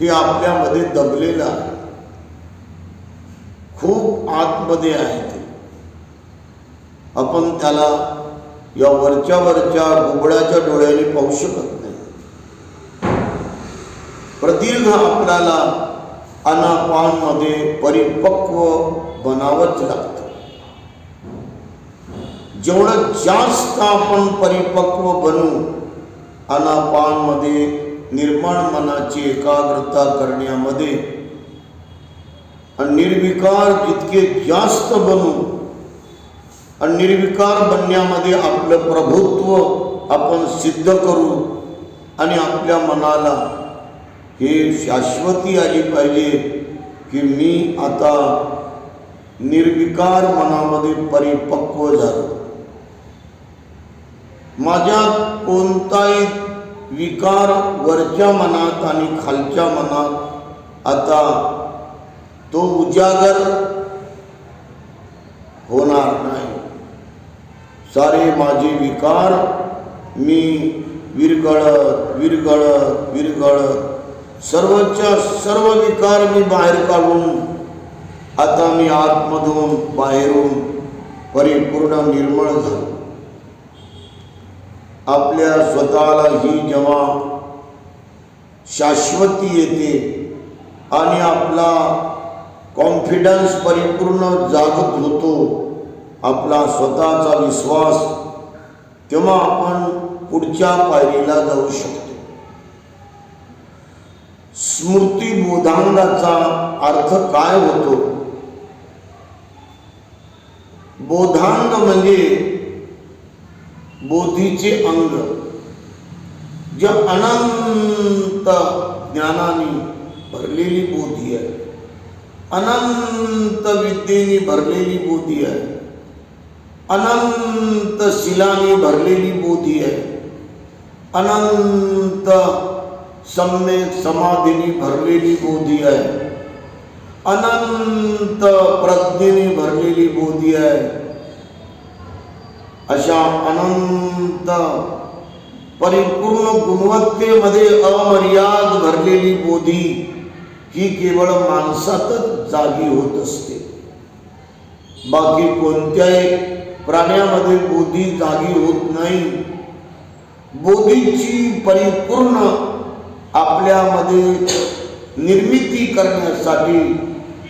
हे आपल्यामध्ये दबलेलं आहे. खूप आतमध्ये आहे ते. आपण त्याला या वरच्या वरच्या बुबळाच्या डोळ्याने पाहू शकत नाही. प्रदीर्घ आपल्याला अनापानमध्ये परिपक्व बनावंच लागतं. जेवढं जास्त आपण परिपक्व बनू अनापानमध्ये निर्माण मनाची एकाग्रता करण्यामध्ये आणि निर्विकार जितके जास्त बनू आणि निर्विकार बनण्यामध्ये आपलं प्रभुत्व आपण सिद्ध करू आणि आपल्या मनाला हे शाश्वती आली पाहिजे की मी आता निर्विकार मनामध्ये परिपक्व झालो. माझ्या कोणताही विकार वरच्या मनात आणि खालच्या मनात. आता तो उजागर होणार नाही. सारे माझे विकार मी विरगळत विरगळत विरगळत सर्वच्या सर्व विकार मी बाहेर काढून आता मी आतमधून बाहेरून परिपूर्ण निर्मळ झालो. आपल्या स्वतःला ही जेव्हा शाश्वती येते आणि आपला कॉन्फिडन्स परिपूर्ण जागृत होतो आपला स्वतःचा विश्वास तेव्हा आपण पुढच्या पायरीला जाऊ शकतो. स्मृतिबोधांगाचा अर्थ काय होतो? बोधांग म्हणजे बोधीचे अंग। जे अनंत ज्ञानाने भरलेली बोधी आहे अनंत विद्येने भरलेली बोधी आहे अनंत शिलाने भरलेली बोधी आहे अनंत सम्यक समाधीने भरलेली बोधी आहे अनंत प्रज्ञेने भरलेली बोधी आहे अशा अनंत परिपूर्ण गुणवत्तेमध्ये अमर्याद भरलेली बोधी ही केवळ माणसातच जागी होत असते. बाकी कोणत्याही प्राण्यामध्ये बोधी जागी होत नाही. बोधीची परिपूर्ण आपल्यामध्ये निर्मिती करण्यासाठी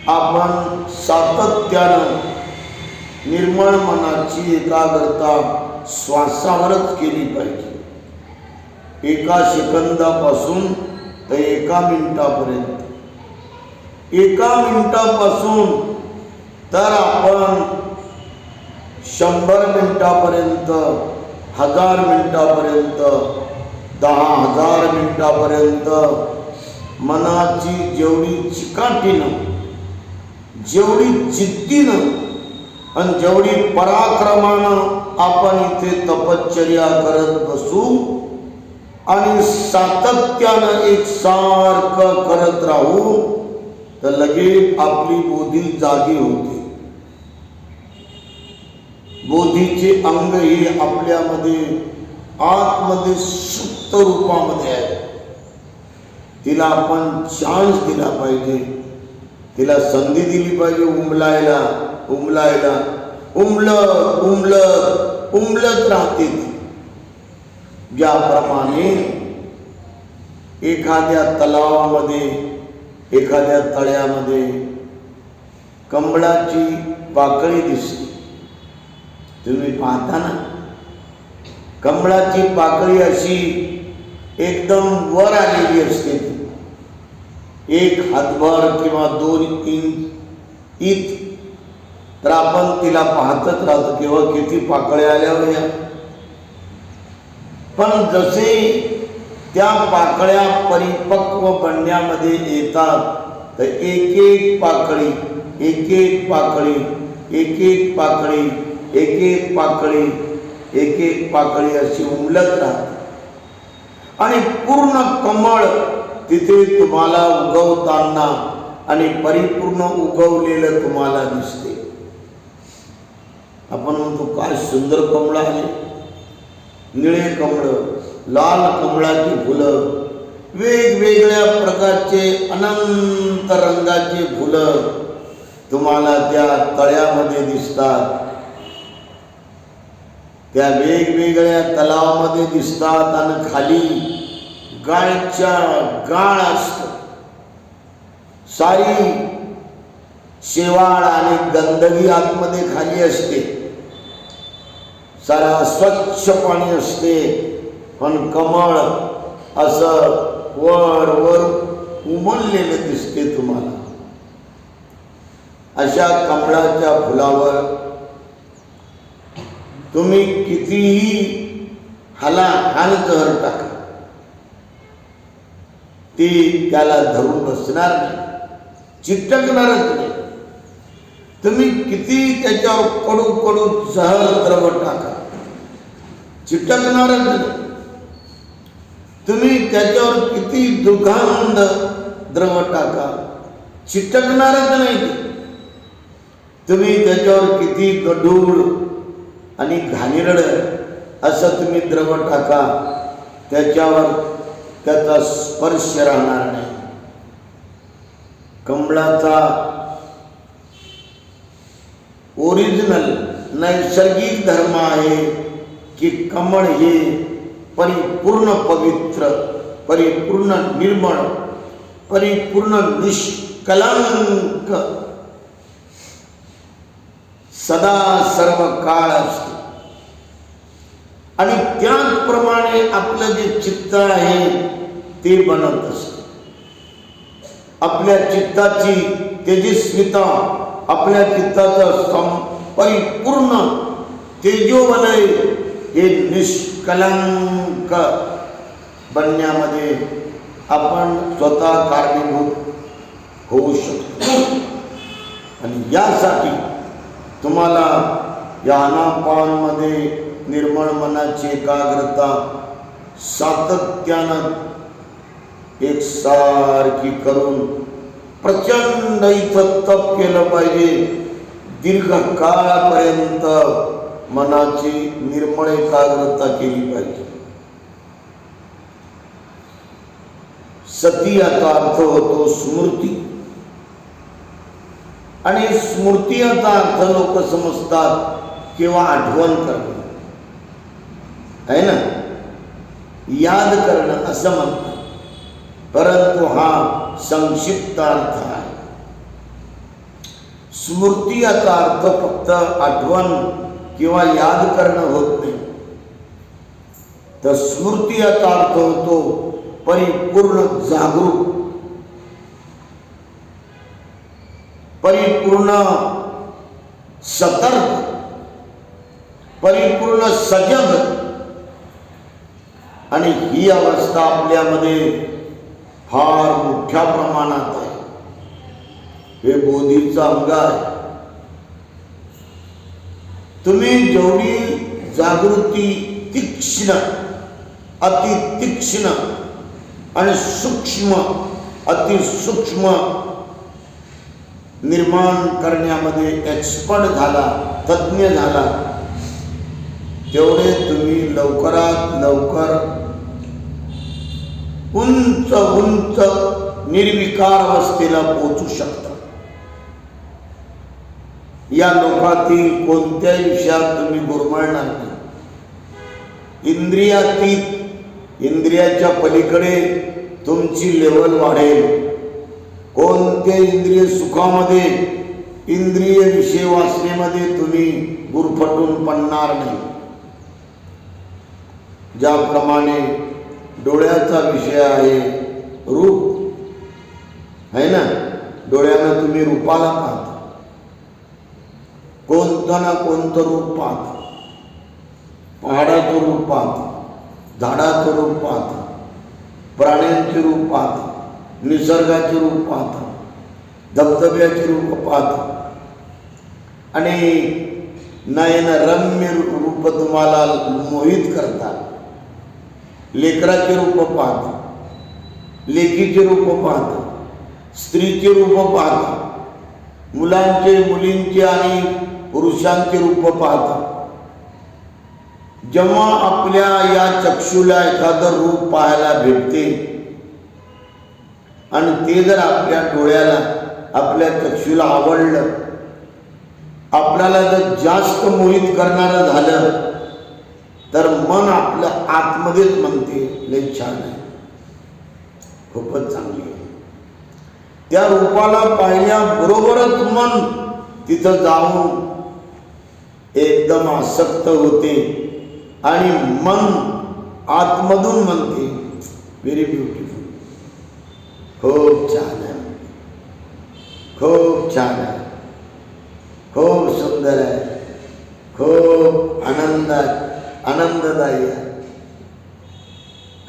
आपण सातत्यानं निर्मळ मनाची एकाग्रता श्वासावरच केली पाहिजे. एका सेकंदापासून तर एका मिनिटापर्यंत. एका मिनिटापासून तर आपण शंभर मिनिटापर्यंत हजार मिनिटापर्यंत दहा हजार मिनिटापर्यंत मनाची जेवढी चिकाटीनं जेवढी जिद्दीनं आणि जेवढी पराक्रमानं आपण इथे तपश्चर्या करत बसू आणि सातत्यानं एक सारखं करत राहू तर लगेच आपली बोधी जागी होते. बोधीचे अंग हे आपल्यामध्ये आतमध्ये सुप्त रूपामध्ये आहे. तिला आपण चान्स दिला पाहिजे. तिला संधी दिली पाहिजे उमलायला. उमलायला. उमलत उमलत उमलत राहते ती. ज्याप्रमाणे एखाद्या तलावामध्ये, एखाद्या तळ्यामध्ये कमळाची पाकळी दिसते. तुम्ही पाहता ना? पाकळी अशी एकदम वर आलेली असते एक हातभर किंवा दोन इंच इत तर आपण तिला पाहतच राहतो किंवा हो, किती पाकळ्या आल्यावर या पण जसे त्या पाकळ्या परिपक्व बनण्यामध्ये येतात तर एक एक पाकळी एक एक पाकळी एक एक पाकळी एक एक पाकळी एक एक पाकळी अशी उमलत राहते. आणि पूर्ण कमळ तिथे तुम्हाला उगवताना आणि परिपूर्ण उगवलेलं तुम्हाला दिसते. आपण म्हणतो काय सुंदर कमळ आहे. निळे कमळं लाल कमळाची फुलं वेगवेगळ्या प्रकारचे अनंत रंगाचे फुलं तुम्हाला त्या तळ्यामध्ये दिसतात. त्या वेगवेगळ्या तलावामध्ये दिसतात आणि खाली गाळच्या गाळ असत. सारी शेवाळ आणि गंदगी आतमध्ये खाली असते. सारा स्वच्छ पाणी असते. पण कमळ असं वर वर उमललेलं दिसते तुम्हाला. अशा कमळाच्या फुलावर तुम्ही कितीही हाला हाल जहर टाका. ती त्याला धरून बसणार नाही. चिटकणारच नाही. तुम्ही किती त्याच्यावर कडू कडू जहर द्रव टाका. चिटकणार नाही. तुम्ही त्याच्यावर किती दुर्गंध द्रव टाका. चिटकणारच नाही तुम्ही त्याच्यावर किती गडूळ आणि घाणेरड असं तुम्ही द्रव टाका. त्याच्यावर त्याचा स्पर्श राहणार नाही. कमळाचा ओरिजिनल नैसर्गिक धर्म आहे. की कमळ हे परिपूर्ण पवित्र परिपूर्ण निर्मळ परिपूर्ण निष्कलंक. सदा सर्व काळ असतो. आणि त्याचप्रमाणे आपलं जे चित्त आहे ते बनत असतं. आपल्या चित्ताची तेजस्विता आपल्या चित्ताचं परिपूर्ण तेजोवलय हे निष्कलंक बनण्यामध्ये आपण स्वतः कारणीभूत होऊ शकतो. आणि यासाठी तुम्हाला या अनापानमध्ये निर्मळ मनाची एकाग्रता सातत्यानं एक सारखी करून प्रचंड इथं तप केलं पाहिजे. दीर्घकाळापर्यंत मनाची निर्मळ एकाग्रता केली पाहिजे. सती याचा अर्थ होतो स्मृती. आणि स्मृती याचा अर्थ लोक समजतात किंवा आठवण करणं. आहे ना? याद करणं असं म्हणतात. परंतु हा संक्षिप्त अर्थ आहे. स्मृती याचा अर्थ फक्त आठवण किंवा याद करणं होत नाही. तर स्मृती याचा अर्थ होतो परिपूर्ण जागरूक परिपूर्ण सतर्क. परिपूर्ण सजग. आणि ही अवस्था आपल्यामध्ये फार मोठ्या प्रमाणात आहे. हे बोधीचा अंग आहे. तुम्ही जेवढी जागृती तीक्ष्ण अति तीक्ष्ण आणि सूक्ष्म अतिसूक्ष्म निर्माण करण्यामध्ये एक्सपर्ट झाला तज्ज्ञ झाला तेवढे तुम्ही लवकरात लवकर उंच उंच निर्विकार अवस्थेला पोचू शकता. या लोकातील कोणत्याही विषयात तुम्ही गुरमळणार नाही. इंद्रियातीत इंद्रियाच्या पलीकडे तुमची लेवल वाढेल. कोणत्या इंद्रिय सुखामध्ये इंद्रिय विषय वाचनेमध्ये तुम्ही गुरफटून पडणार नाही. ज्याप्रमाणे डोळ्याचा विषय आहे रूप है ना? डोळ्यानं तुम्ही रूपाला पाहता. कोणतं ना कोणतं रूप पाहता पहाडाचं रूप झाडाचं रूपात प्राण्यांच्या रूपात रूप रूपात धबधब्याच्या रूप रूप आणि नयन रम्य रूप तुम्हाला मोहित करतात. लेकराचे रूप पाहता लेकीचे रूप पाहता स्त्रीचे रूप पाहता मुलांचे मुलींचे आणि पुरुषांचे रूप पाहता. जेव्हा आपल्या या चक्षुला एखादं रूप पाहायला भेटते आणि ते जर आपल्या डोळ्याला आपल्या चक्षुला आवडलं आपल्याला जर जास्त मोहित करणारं झालं तर मन आपलं आतमध्येच म्हणते लय छान आहे. खूपच चांगली आहे. त्या रूपाला पाहिल्याबरोबरच मन तिथं जाऊन एकदम आसक्त होते. आणि मन आतमधून म्हणते व्हेरी ब्युटिफुल खूप छान आहे. खूप छान आहे. खूप सुंदर आहे. खूप आनंद आनंददायी आहे.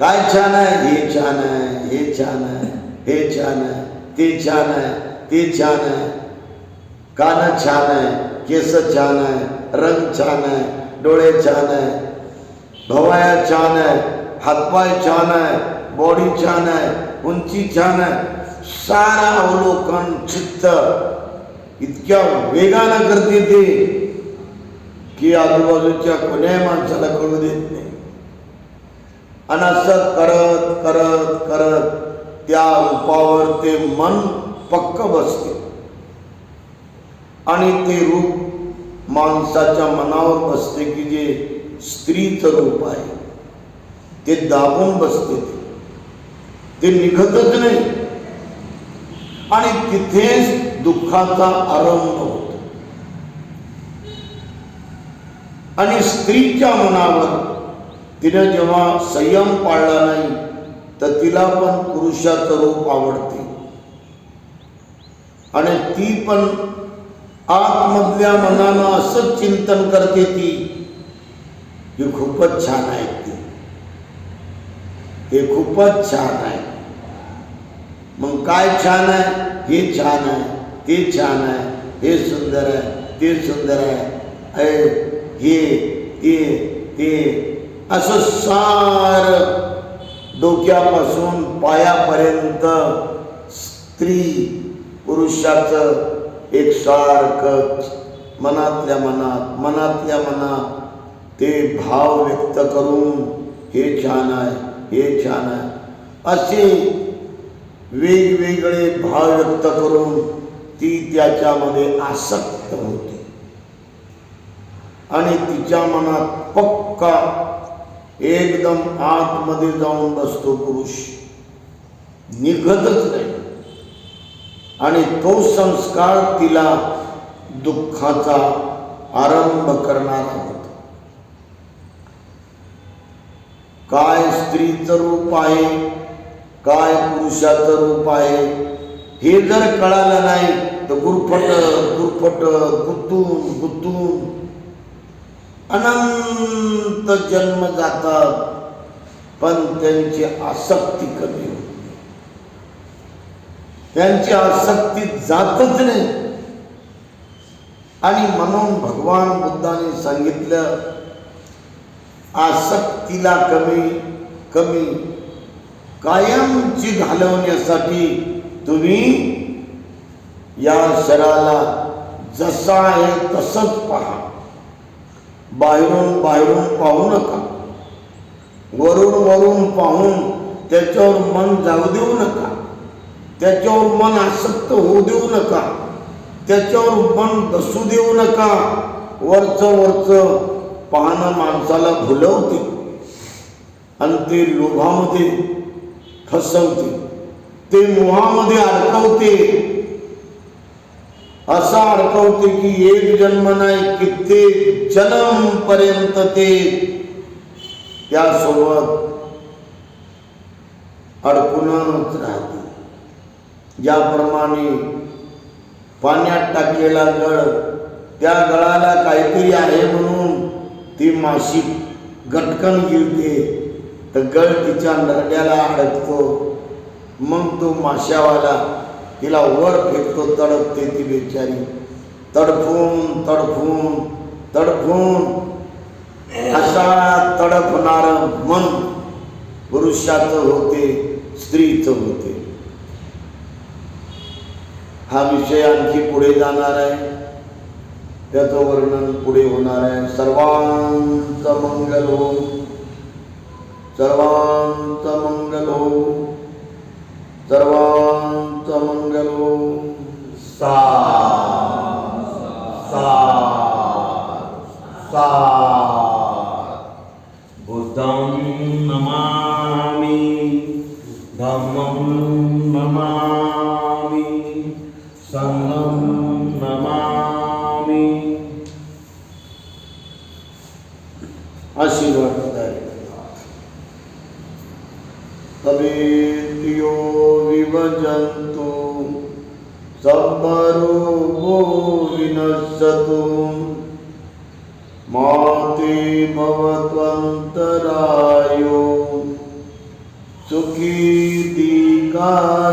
काय छान आहे? हे छान आहे. हे छान आहे. हे छान आहे. ते छान आहे. ते छान आहे. कान छान आहे. केस छान आहे. रंग छान आहे डोळे छान आहे भवाया छान आहे हातपाय छान आहे बॉडी छान आहे उंची छान आहे सारा अवलोकन चित्त इतक्या वेगानं करते ते की आजूबाजूच्या कोण्याही माणसाला कळू देत नाही. आणि असं करत करत करत त्या रूपावर ते मन पक्क बसते. आणि ते रूप माणसाच्या मनावर बसते की जे स्त्रीचं रूप आहे ते दाबून बसते ते. निघतच नाही. आणि तिथेच दुःखाचा आरंभ होतो. आणि स्त्रीच्या मनावर तिनं जेव्हा संयम पाळला नाही तर तिला पण पुरुषाचं रूप आवडते. आणि ती पण आतमधल्या मनानं असं चिंतन करते ती हे खूपच छान आहे ती. हे खूपच छान आहे. मग काय छान आहे? हे छान आहे ते छान आहे हे सुंदर आहे ते सुंदर आहे. अय हे ते ते. असं सार डोक्यापासून पायापर्यंत स्त्री पुरुषाचं एक सारखं मनातल्या मनात मनातल्या मनात ते भाव व्यक्त करून हे छान आहे हे छान आहे. असे वेगवेगळे भाव व्यक्त करून ती त्याच्यामध्ये आसक्त होते. आणि तिच्या मनात पक्का एकदम आतमध्ये जाऊन बसतो पुरुष. निघतच नाही. आणि तो संस्कार तिला दुःखाचा आरंभ करणार आहोत काय स्त्रीचं रूप आहे काय पुरुषाचं रूप आहे हे जर कळालं नाही तर गुरफट गुरफट गुतून गुतून अनंत जन्म जातात पण त्यांची आसक्ती कमी होते. त्यांची आसक्ती जातच नाही. आणि म्हणून भगवान बुद्धाने सांगितलं आसक्तीला कमी कमी. कायमची घालवण्यासाठी तुम्ही या शरीराला जसा आहे तसंच पहा. बाहेरून बाहेरून पाहू नका. वरून वरून पाहून त्याच्यावर मन जाऊ देऊ नका. त्याच्यावर मन आसक्त होऊ देऊ नका. त्याच्यावर मन दसू देऊ नका. वरचं वरचं पाहणं माणसाला भुलवते. आणि ते लोभामध्ये फसवते ते मोहामध्ये अडकवते. असा अडकवते की एक जन्म नाही कित्येक जन्म पर्यंत ते त्यासोबत अडकूनच राहते. ज्याप्रमाणे पाण्यात टाकलेला गळ त्या गळाला काहीतरी आहे म्हणून ती माशी गटकन गिरते तर गळ तिच्या नरड्याला अडकतो. मग तो माशावाला तिला वर फेकतो तडपते ती बेचारी. तडफून तडफून तडफून. अशा तडफणारं मन पुरुषाचं होते स्त्रीचं होते. हा विषय आणखी पुढे जाणार आहे. त्याचं वर्णन पुढे होणार आहे. सर्वांचं मंगल हो. सर्वांचं मंगल हो. सर्वांचं मंगलो हो. सा सा सा. बुद्धं नमामि. धम्मं संघं नमामि। आशीर्वाद द्यायला. तवेत्यो विभजन्तु। सम्परोगो विनश्यतु। माते भवत्वन्तरायो। सुखी दीर्घायुको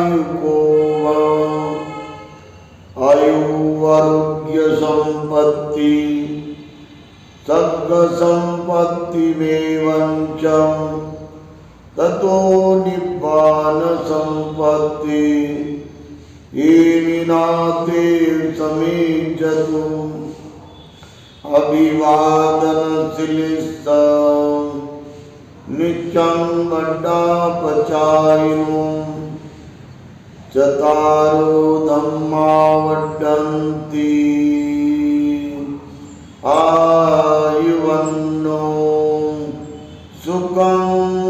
तो निपान संपत्ति। एनाते समीचतु अभिवादनशिलिस्त नित्यं गड्डापचायिनो चतारो धम्मा वड्डन्ति आयुवन्नो सुखम्